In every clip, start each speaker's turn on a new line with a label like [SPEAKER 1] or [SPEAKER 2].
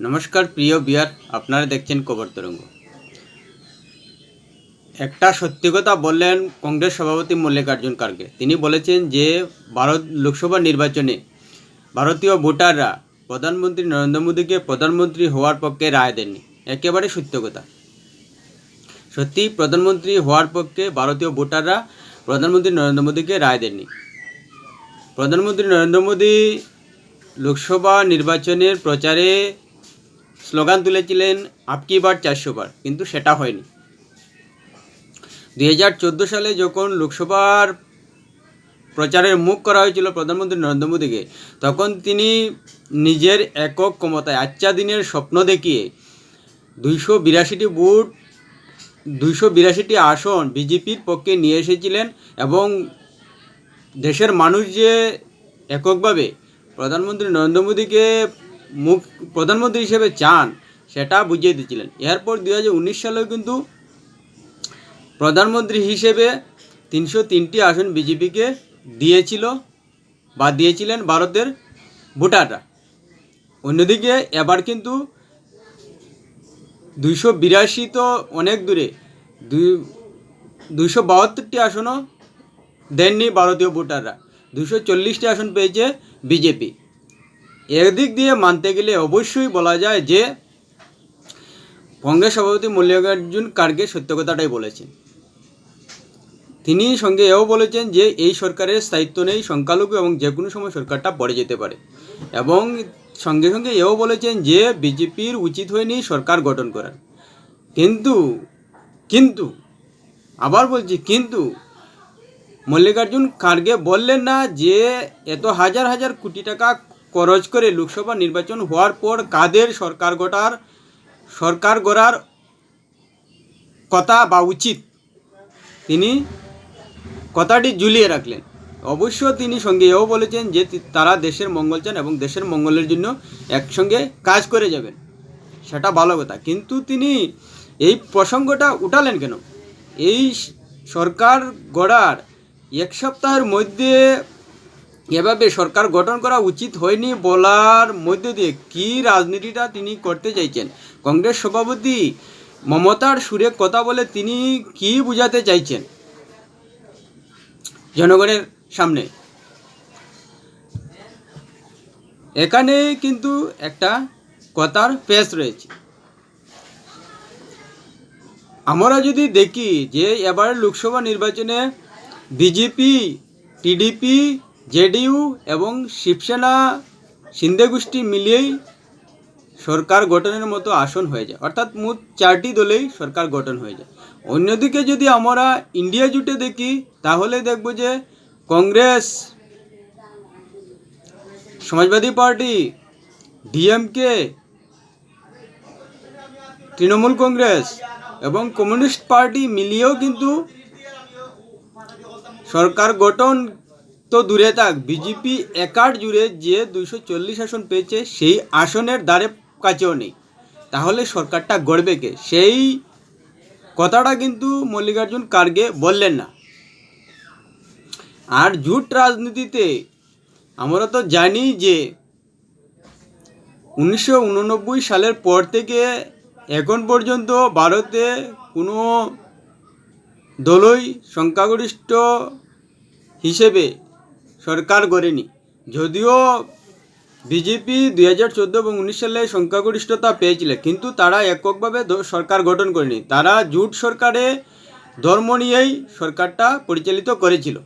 [SPEAKER 1] নমস্কার, প্রিয় বিয়ার, আপনারা দেখছেন কবর তরঙ্গ। একটা সত্যি কথা বললেন কংগ্রেস সভাপতি মল্লিকার্জুন খার্গে। তিনি বলেছেন যে, ভারত লোকসভা নির্বাচনে ভারতীয় ভোটাররা প্রধানমন্ত্রী নরেন্দ্র মোদীকে প্রধানমন্ত্রী হওয়ার পক্ষে রায় দেননি। একেবারে সত্য কথা। সত্যি, প্রধানমন্ত্রী হওয়ার পক্ষে ভারতীয় ভোটাররা প্রধানমন্ত্রী নরেন্দ্র মোদীকে রায় দেননি। প্রধানমন্ত্রী নরেন্দ্র মোদী লোকসভা নির্বাচনের প্রচারে স্লোগান তুলেছিলেন আপকি বার চারশো বার কিন্তু সেটা হয়নি। দুই হাজার চোদ্দ সালে যখন লোকসভার প্রচারের মুখ করা হয়েছিল প্রধানমন্ত্রী নরেন্দ্র মোদীকে, তখন তিনি নিজের একক ক্ষমতায় আচ্ছা দিনের স্বপ্ন দেখিয়ে দুইশো বিরাশিটি বুট দুইশো বিরাশিটি আসন বিজেপির পক্ষে নিয়ে এসেছিলেন এবং দেশের মানুষ যে এককভাবে প্রধানমন্ত্রী নরেন্দ্র মোদীকে মুখ প্রধানমন্ত্রী হিসেবে চান, সেটা বুঝিয়ে দিয়েছিলেন। এরপর দুই হাজার উনিশ সালেও কিন্তু প্রধানমন্ত্রী হিসেবে তিনশো তিনটি আসন বিজেপিকে দিয়েছিল বা দিয়েছিলেন ভারতের ভোটাররা। অন্যদিকে এবার কিন্তু দুইশো বিরাশি তো অনেক দূরে, দুই দুইশো বাহাত্তরটি আসনও দেননি ভারতীয় ভোটাররা দুশো চল্লিশটি আসন পেয়েছে বিজেপি। এদিক দিয়ে মানতে গেলে অবশ্যই বলা যায় যে কংগ্রেস সভাপতি মল্লিকার্জুন খার্গে সত্য কথাটাই বলেছেন। তিনি সঙ্গে এও বলেছেন যে এই সরকারের স্থায়িত্ব নেই, সংখ্যালঘু এবং যে কোনো সময় সরকারটা পড়ে যেতে পারে। এবং সঙ্গে সঙ্গে এও বলেছেন যে বিজেপির উচিত হয়নি সরকার গঠন করার। কিন্তু কিন্তু, আবার বলছি, কিন্তু মল্লিকার্জুন খার্গে বললেন না যে এত হাজার হাজার কোটি টাকা খরচ করে লোকসভা নির্বাচন হওয়ার পর কাদের সরকার গড়ার সরকার গড়ার কথা বা উচিত, তিনি কথাটি ঝুলিয়ে রাখলেন। অবশ্য তিনি সঙ্গে এও বলেছেন যে তারা দেশের মঙ্গল চান এবং দেশের মঙ্গলের জন্য একসঙ্গে কাজ করে যাবেন। সেটা ভালো কথা। কিন্তু তিনি এই প্রসঙ্গটা উঠালেন কেন? এই সরকার গড়ার এক সপ্তাহের মধ্যে এভাবে সরকার গঠন করা উচিত হয়নি বলার মধ্য দিয়ে কি রাজনীতিটা তিনি করতে চাইছেন? কংগ্রেস সভাপতি মমতার সুরে কথা বলে তিনি কি বুঝাতে চাইছেন? জনগণের সামনে। এখানে কিন্তু একটা কথার পেস রয়েছে। আমরা যদি দেখি যে এবার লোকসভা নির্বাচনে বিজেপি, টিডিপি জেডিইউ এবং শিবসেনা সিন্ধে গোষ্ঠী মিলিয়েই সরকার গঠনের মতো আসন হয়ে যায়। অর্থাৎ মোট চারটি দলেই সরকার গঠন হয়ে যায়। অন্যদিকে যদি আমরা ইন্ডিয়া জুটে দেখি, তাহলে দেখব যে কংগ্রেস, সমাজবাদী পার্টি, ডিএমকে, তৃণমূল কংগ্রেস এবং কমিউনিস্ট পার্টি মিলিয়েও কিন্তু সরকার গঠন তো দূরে থাক বিজেপি একার জুড়ে যে দুইশো চল্লিশ আসন পেয়েছে, সেই আসনের দ্বারে কাছেও নেই। তাহলে সরকারটা গড়বে কে? সেই কথাটা কিন্তু মল্লিকার্জুন কার্গে বললেন না। আর জুট রাজনীতিতে আমরা তো জানি যে উনিশশো উননব্বই সালের পর থেকে এখন পর্যন্ত ভারতে কোনো দলই সংখ্যাগরিষ্ঠ হিসেবে সরকার গড়েনি যদিও বিজেপি দুই হাজার চোদ্দ এবং উনিশ সালে সংখ্যাগরিষ্ঠতা পেয়েছিল, কিন্তু তারা এককভাবে সরকার গঠন করেনি। তারা জুট সরকারে ধর্ম নিয়েই সরকারটা পরিচালিত করেছিল।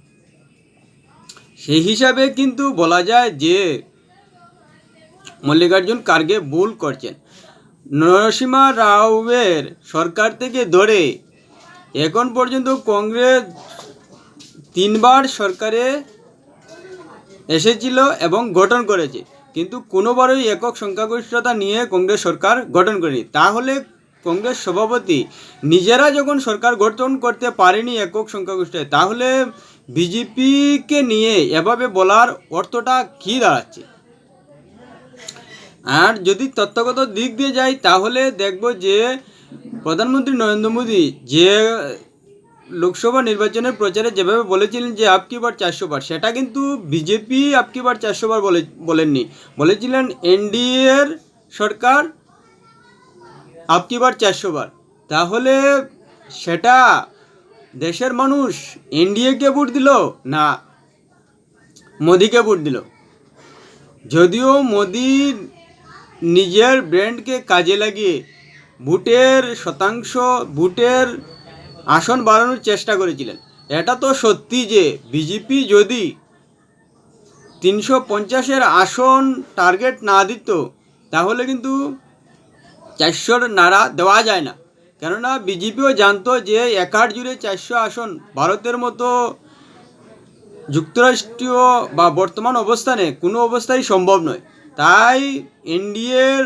[SPEAKER 1] সেই হিসাবে কিন্তু বলা যায় যে মল্লিকার্জুন কার্গে ভুল করছেন। নরসিমা রাওয়ের সরকার থেকে ধরে এখন পর্যন্ত কংগ্রেস তিনবার সরকারে এসেছিল এবং গঠন করেছে। কিন্তু কোনোবারই একক সংখ্যাগরিষ্ঠতা নিয়ে কংগ্রেস সরকার গঠন করেনি। তাহলে কংগ্রেস সভাপতি নিজেরা যখন সরকার গঠন করতে পারেনি একক সংখ্যাগরিষ্ঠতায়, তাহলে বিজেপিকে নিয়ে এভাবে বলার অর্থটা কী দাঁড়াচ্ছে? আর যদি তত্ত্বগত দিক দিয়ে যাই, তাহলে দেখব যে প্রধানমন্ত্রী নরেন্দ্র মোদী যে লোকসভা নির্বাচনের প্রচারে যেভাবে বলেছিলেন যে আপকি বার চারশো বার, সেটা কিন্তু বিজেপি আপকি বার চারশো বার বলে বলেননি। বলেছিলেন এনডিএর সরকার আপকি বার চারশো বার। তাহলে সেটা দেশের মানুষ এনডিএকে ভোট দিল না মোদিকে ভোট দিল? যদিও মোদি নিজের ব্র্যান্ডকে কাজে লাগিয়ে ভোটের শতাংশ, ভোটের আসন বাড়ানোর চেষ্টা করেছিলেন। এটা তো সত্যি যে বিজেপি যদি তিনশো পঞ্চাশের আসন টার্গেট না দিত, তাহলে কিন্তু চারশোর নাড়া দেওয়া যায় না। কেননা বিজেপিও জানতো যে একার জুড়ে চারশো আসন ভারতের মতো যুক্তরাষ্ট্রীয় বা বর্তমান অবস্থানে কোনো অবস্থাই সম্ভব নয়। তাই এনডিএর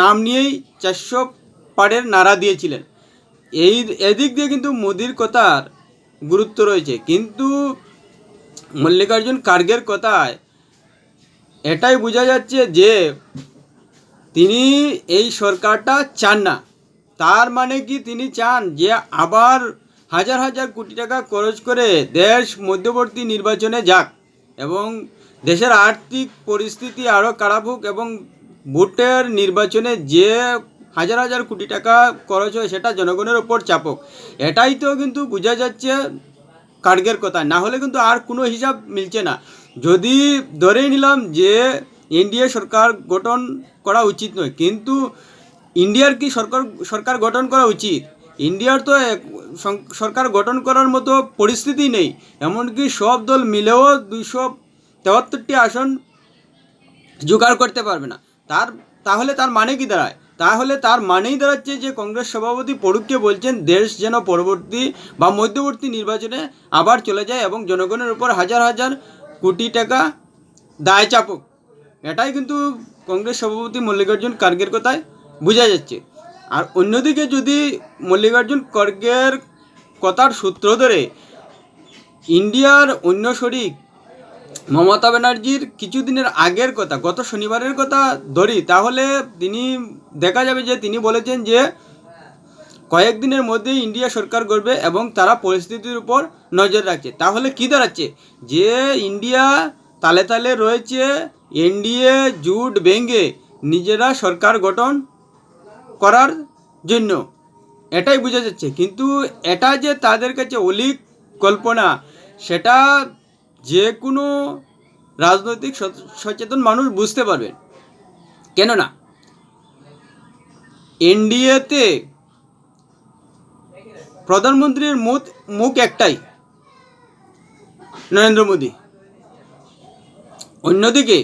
[SPEAKER 1] নাম নিয়েই চারশো পাড়ের নাড়া দিয়েছিলেন। এই এদিক দিয়ে কিন্তু মোদির কথার গুরুত্ব রয়েছে। কিন্তু মল্লিকার্জুন খার্গের কথায় এটাই বোঝা যাচ্ছে যে তিনি এই সরকারটা চান না। তার মানে কি তিনি চান যে আবার হাজার হাজার কোটি টাকা খরচ করে দেশ মধ্যবর্তী নির্বাচনে যাক এবং দেশের আর্থিক পরিস্থিতি আরও খারাপ হোক এবং ভোটের নির্বাচনে যে হাজার হাজার কোটি টাকা খরচ হয়, সেটা জনগণের ওপর চাপক। এটাই তো কিন্তু বোঝা যাচ্ছে কার্গের কথা। না হলে কিন্তু আর কোনো হিসাব মিলছে না। যদি ধরেই নিলাম যে এনডিএ সরকার গঠন করা উচিত নয়, কিন্তু ইন্ডিয়ার কি সরকার সরকার গঠন করা উচিত? ইন্ডিয়ার তো সরকার গঠন করার মতো পরিস্থিতি নেই। এমনকি সব দল মিলেও দুইশো তেহাত্তরটি আসন জোগাড় করতে পারবে না। তার, তাহলে তার মানে কি দাঁড়ায়? তাহলে তার মানেই দাঁড়াচ্ছে যে কংগ্রেস সভাপতি পড়ুককে বলছেন, দেশ যেন পরবর্তী বা মধ্যবর্তী নির্বাচনে আবার চলে যায় এবং জনগণের উপর হাজার হাজার কোটি টাকা দায় চাপক। এটাই কিন্তু কংগ্রেস সভাপতি মল্লিকার্জুন খার্গের কথায় বোঝা যাচ্ছে। আর অন্যদিকে যদি মল্লিকার্জুন খড়গের কথার সূত্র ধরে ইন্ডিয়ার অন্য শরিক মমতা ব্যানার্জির কিছুদিনের আগের কথা, গত শনিবারের কথা ধরি, তাহলে তিনি দেখা যাবে যে তিনি বলেছেন যে কয়েকদিনের মধ্যেই ইন্ডিয়া সরকার করবে এবং তারা পরিস্থিতির উপর নজর রাখছে। তাহলে কি দাঁড়াচ্ছে? যে ইন্ডিয়া তালে তালে রয়েছে, এনডিএ, জুট ভেঙ্গে নিজেরা সরকার গঠন করার জন্য। এটাই বোঝা যাচ্ছে। কিন্তু এটা যে তাদের কাছে অলিক কল্পনা, সেটা যে কোনো রাজনৈতিক সচ- সচেতন মানুষ বুঝতে পারবেন কেননা এনডিএতে প্রধানমন্ত্রীর মুখ মুখ একটাই। নরেন্দ্র মোদী। অন্যদিকে,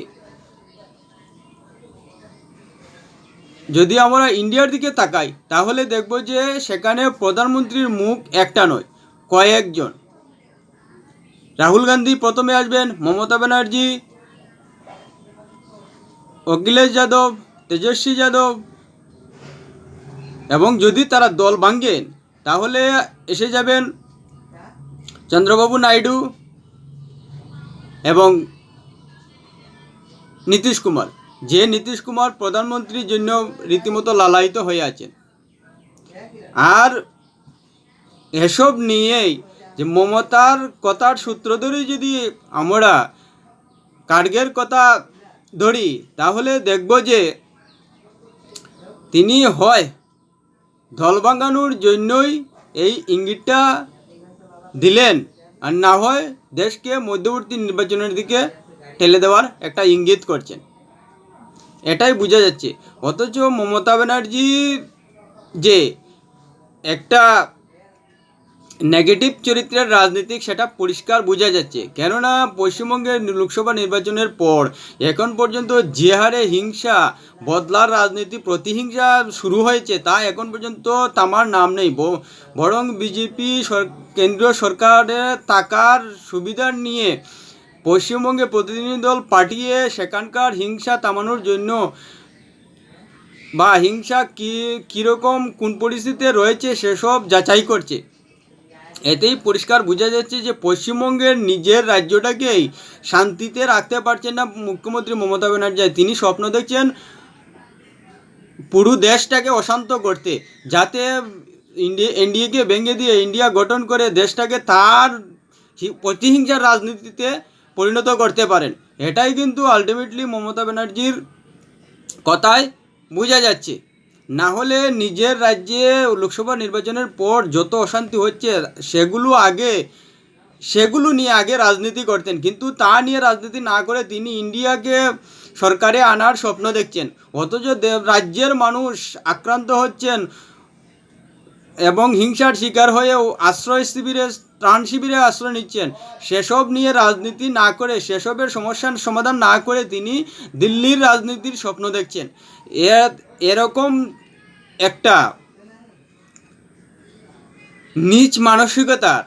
[SPEAKER 1] যদি আমরা ইন্ডিয়ার দিকে তাকাই, তাহলে দেখব যে সেখানে প্রধানমন্ত্রীর মুখ একটা নয়, কয়েকজন। রাহুল গান্ধী প্রথমে আসবেন, মমতা ব্যানার্জি, অখিলেশ যাদব, তেজস্বী যাদব এবং যদি তারা দল ভাঙ্গেন তাহলে এসে যাবেন চন্দ্রবাবু নাইডু এবং নীতিশ কুমার। যে নীতিশ কুমার প্রধানমন্ত্রীর জন্য রীতিমতো লালায়িত হয়ে আছেন। আর এসব নিয়েই যে মমতার কথার সূত্র ধরে যদি আমরা কার্গের কথা ধরি, তাহলে দেখব যে তিনি হয় দল ভাঙানোর জন্যই এই ইঙ্গিতটা দিলেন। আর না হয় দেশকে মধ্যবর্তী নির্বাচনের দিকে ঠেলে দেওয়ার একটা ইঙ্গিত করছেন। এটাই বোঝা যাচ্ছে। অথচ মমতা ব্যানার্জির যে একটা নেগেটিভ চরিত্রের রাজনীতিক সেটা পরিষ্কার বোঝা যাচ্ছে। কেননা পশ্চিমবঙ্গের লোকসভা নির্বাচনের পর এখন পর্যন্ত যে হারে হিংসা, বদলার রাজনীতি প্রতিহিংসা শুরু হয়েছে, তা এখন পর্যন্ত তামার নাম নেই। বরং বিজেপি কেন্দ্রীয় সরকারের টাকার সুবিধা নিয়ে পশ্চিমবঙ্গে প্রতিনিধি দল পাঠিয়ে সেখানকার হিংসা থামানোর জন্য বা হিংসা কী, কীরকম কোন পরিস্থিতিতে রয়েছে সেসব যাচাই করছে। এতেই পরিষ্কার বোঝা যাচ্ছে যে পশ্চিমবঙ্গের নিজের রাজ্যটাকেই শান্তিতে রাখতে পারছেন না মুখ্যমন্ত্রী মমতা ব্যানার্জি। তিনি স্বপ্ন দেখছেন পুরো দেশটাকে অশান্ত করতে, যাতে ইন্ডিয়া এনডিএকে ভেঙে দিয়ে ইন্ডিয়া গঠন করে দেশটাকে তার প্রতিহিংসার রাজনীতিতে পরিণত করতে পারেন। এটাই কিন্তু আলটিমেটলি মমতা ব্যানার্জির কথায় বোঝা যাচ্ছে। না হলে নিজের রাজ্যে লোকসভা নির্বাচনের পর যত অশান্তি হচ্ছে, সেগুলো আগে, সেগুলো নিয়ে আগে রাজনীতি করতেন। কিন্তু তা নিয়ে রাজনীতি না করে তিনি ইন্ডিয়াকে সরকারে আনার স্বপ্ন দেখছেন। অথচ রাজ্যের মানুষ আক্রান্ত হচ্ছেন এবং হিংসার শিকার হয়েও আশ্রয় শিবিরে, ত্রাণ শিবিরে আশ্রয় নিচ্ছেন। সেসব নিয়ে রাজনীতি না করে, সেসবের সমস্যার সমাধান না করে তিনি দিল্লির রাজনীতির স্বপ্ন দেখছেন। এ এরকম একটা নিচ মানসিকতার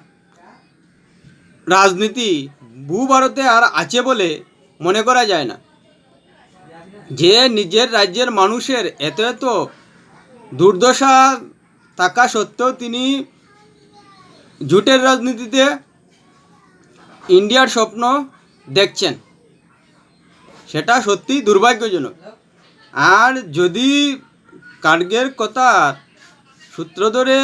[SPEAKER 1] রাজনীতি ভূভারতে আর আছে বলে মনে করা যায় না। যে নিজের রাজ্যের মানুষের এত এত দুর্দশা থাকা সত্ত্বেও তিনি জুটের রাজনীতিতে ইন্ডিয়ার স্বপ্ন দেখছেন। সেটা সত্যি দুর্ভাগ্যজনক। আর যদি কার্গের কথা সূত্র ধরে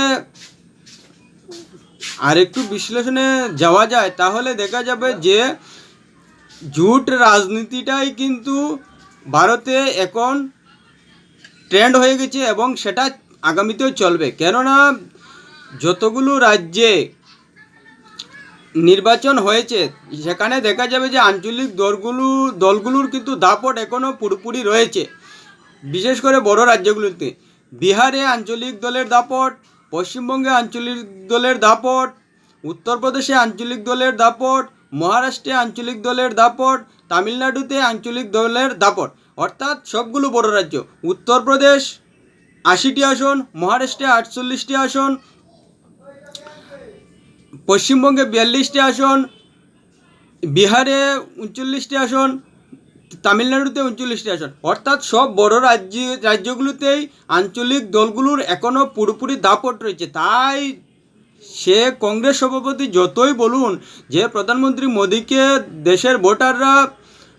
[SPEAKER 1] আর একটু বিশ্লেষণে যাওয়া যায়, তাহলে দেখা যাবে যে জুট রাজনীতিটাই কিন্তু ভারতে এখন ট্রেন্ড হয়ে গেছে এবং সেটা আগামীতেও চলবে। কেননা যতগুলো রাজ্যে নির্বাচন হয়েছে, সেখানে দেখা যাবে যে আঞ্চলিক দলগুলো দলগুলোর কিন্তু দাপট এখনও পুরোপুরি রয়েছে। বিশেষ করে বড় রাজ্যগুলোতে। বিহারে আঞ্চলিক দলের দাপট, পশ্চিমবঙ্গে আঞ্চলিক দলের দাপট, উত্তরপ্রদেশে আঞ্চলিক দলের দাপট, মহারাষ্ট্রে আঞ্চলিক দলের দাপট, তামিলনাড়ুতে আঞ্চলিক দলের দাপট। অর্থাৎ সবগুলো বড় রাজ্য। উত্তরপ্রদেশ আশিটি আসন, মহারাষ্ট্রে আটচল্লিশটি আসন, পশ্চিমবঙ্গে বিয়াল্লিশটি আসন, বিহারে উনচল্লিশটি আসন তামিলনাড়ুতে উনচল্লিশটি আসন। অর্থাৎ সব বড় রাজ্য, রাজ্যগুলোতেই আঞ্চলিক দলগুলোর এখনও পুরোপুরি দাপট রয়েছে। তাই সে কংগ্রেস সভাপতি যতই বলুন, যে প্রধানমন্ত্রী মোদীকে দেশের ভোটাররা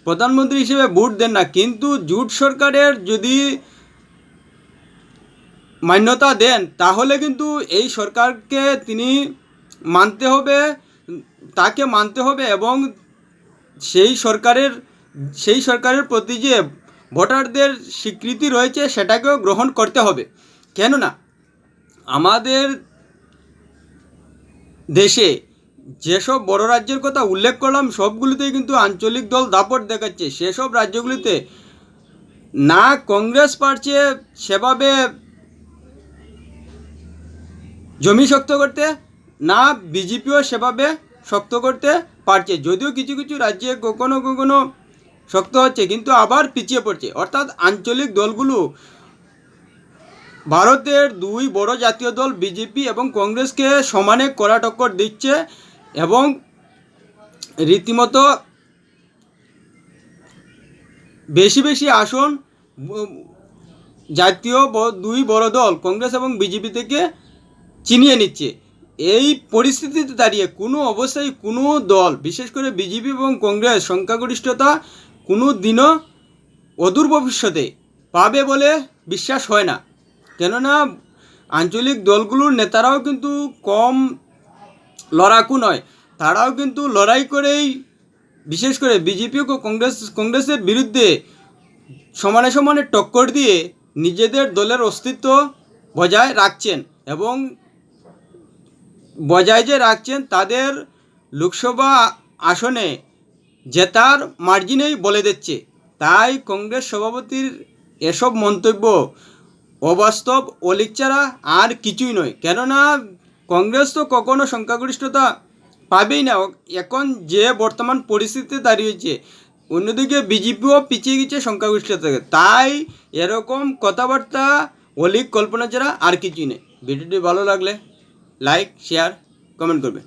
[SPEAKER 1] প্রধানমন্ত্রী হিসেবে ভোট দেন না, কিন্তু জুট সরকারের যদি মান্যতা দেন, তাহলে কিন্তু এই সরকারকে তিনি মানতে হবে, তাকে মানতে হবে এবং সেই সরকারের সেই সরকারের প্রতি যে ভোটারদের স্বীকৃতি রয়েছে, সেটাকেও গ্রহণ করতে হবে। কেননা, আমাদের দেশে যেসব বড় রাজ্যের কথা উল্লেখ করলাম, সবগুলিতেই কিন্তু আঞ্চলিক দল দাপট দেখাচ্ছে। সেসব রাজ্যগুলিতে না কংগ্রেস পারছে সেভাবে জমি শক্ত করতে, না বিজেপিও সেভাবে শক্ত করতে পারছে। যদিও কিছু কিছু রাজ্যে কখনো কখনো শক্ত হচ্ছে, কিন্তু আবার পিছিয়ে পড়ছে। অর্থাৎ আঞ্চলিক দলগুলো ভারতের দুই বড় জাতীয় দল, বিজেপি এবং কংগ্রেসকে সমানে কড়া টক্কর দিচ্ছে এবং রীতিমতো বেশি বেশি আসন, জাতীয় দুই বড় দল, কংগ্রেস এবং বিজেপি থেকে চিনিয়ে নিচ্ছে। এই পরিস্থিতিতে দাঁড়িয়ে কোনো অবস্থায় কোনো দল, বিশেষ করে বিজেপি এবং কংগ্রেস, সংখ্যাগরিষ্ঠতা কোনো দিনও অদূর ভবিষ্যতে পাবে বলে বিশ্বাস হয় না। কেননা আঞ্চলিক দলগুলোর নেতারাও কিন্তু কম লড়াকু নয়। তারাও কিন্তু লড়াই করেই, বিশেষ করে বিজেপি ও কংগ্রেস, কংগ্রেসের বিরুদ্ধে সমানে সমানে টক্কর দিয়ে নিজেদের দলের অস্তিত্ব বজায় রাখছেন এবং বজায় যে রাখছেন তাদের লোকসভা আসনে জেতার মার্জিনেই বলে দিচ্ছে। তাই কংগ্রেস সভাপতির এসব মন্তব্য অবাস্তব অলিক ছাড়া আর কিছুই নয়। কেননা কংগ্রেস তো কখনো সংখ্যাগরিষ্ঠতা পাবেই না। এখন যে বর্তমান পরিস্থিতিতে দাঁড়িয়েছে, অন্যদিকে বিজেপিও পিছিয়ে গেছে সংখ্যাগরিষ্ঠতা তাই এরকম কথাবার্তা, অলিক কল্পনা ছাড়া আর কিছুই নেই। ভিডিওটি ভালো লাগলে লাইক, শেয়ার, কমেন্ট করবে